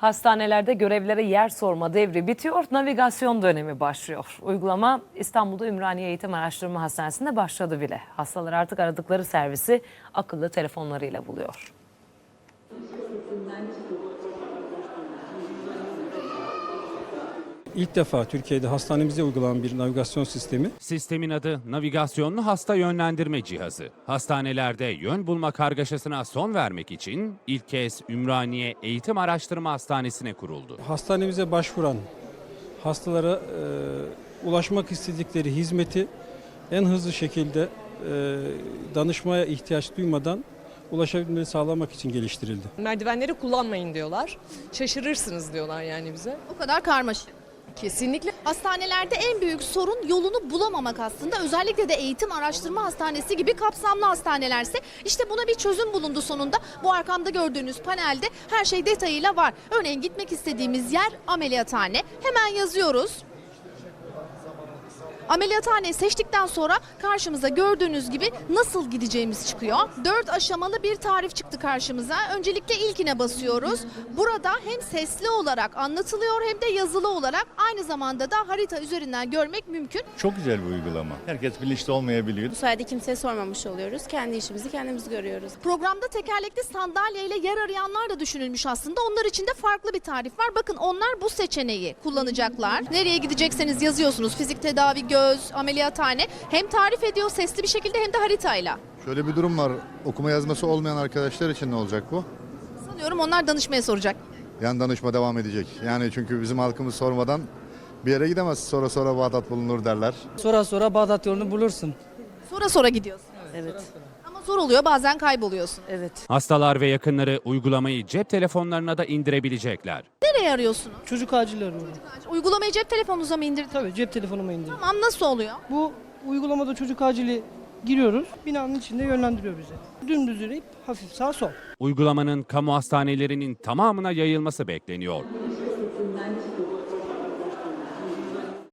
Hastanelerde görevlere yer sorma devri bitiyor, navigasyon dönemi başlıyor. Uygulama İstanbul'da Ümraniye Eğitim Araştırma Hastanesi'nde başladı bile. Hastalar artık aradıkları servisi akıllı telefonlarıyla buluyor. İlk defa Türkiye'de hastanemize uygulanan bir navigasyon sistemi. Sistemin adı navigasyonlu hasta yönlendirme cihazı. Hastanelerde yön bulma kargaşasına son vermek için ilk kez Ümraniye Eğitim Araştırma Hastanesi'ne kuruldu. Hastanemize başvuran hastalara e, ulaşmak istedikleri hizmeti en hızlı şekilde e, danışmaya ihtiyaç duymadan ulaşabilmeni sağlamak için geliştirildi. Merdivenleri kullanmayın diyorlar. Şaşırırsınız diyorlar yani bize. O kadar karmaşık. Kesinlikle. Hastanelerde en büyük sorun yolunu bulamamak aslında. Özellikle de eğitim araştırma hastanesi gibi kapsamlı hastanelerse işte buna bir çözüm bulundu sonunda. Bu arkamda gördüğünüz panelde her şey detayıyla var. Örneğin gitmek istediğimiz yer ameliyathane. Hemen yazıyoruz. Ameliyathaneyi seçtikten sonra karşımıza gördüğünüz gibi nasıl gideceğimiz çıkıyor. Dört aşamalı bir tarif çıktı karşımıza. Öncelikle ilkine basıyoruz. Burada hem sesli olarak anlatılıyor hem de yazılı olarak aynı zamanda da harita üzerinden görmek mümkün. Çok güzel bir uygulama. Herkes bilinçli olmayabiliyor. Bu sayede kimseye sormamış oluyoruz. Kendi işimizi kendimiz görüyoruz. Programda tekerlekli sandalyeyle yer arayanlar da düşünülmüş aslında. Onlar için de farklı bir tarif var. Bakın onlar bu seçeneği kullanacaklar. Nereye gidecekseniz yazıyorsunuz. Fizik tedavi, göz, ameliyathane. Hem tarif ediyor sesli bir şekilde hem de haritayla. Şöyle bir durum var. Okuma yazması olmayan arkadaşlar için ne olacak bu? Sanıyorum onlar danışmaya soracak. Yani danışma devam edecek. Yani çünkü bizim halkımız sormadan bir yere gidemez. Sonra sonra Bağdat bulunur derler. Sonra sonra Bağdat yolunu bulursun. Sonra sonra gidiyorsun. Evet, Ama zor oluyor bazen kayboluyorsun. evet. Hastalar ve yakınları uygulamayı cep telefonlarına da indirebilecekler. Nereye arıyorsunuz? Çocuk acil arıyorum. Uygulamayı cep telefonunuza mı indirdiniz? Tabii cep telefonuma indirdim. Tamam nasıl oluyor? Bu uygulamada çocuk acili giriyoruz. Binanın içinde yönlendiriyor bizi. Dümdüz yürüyüp hafif sağ sol. Uygulamanın kamu hastanelerinin tamamına yayılması bekleniyor.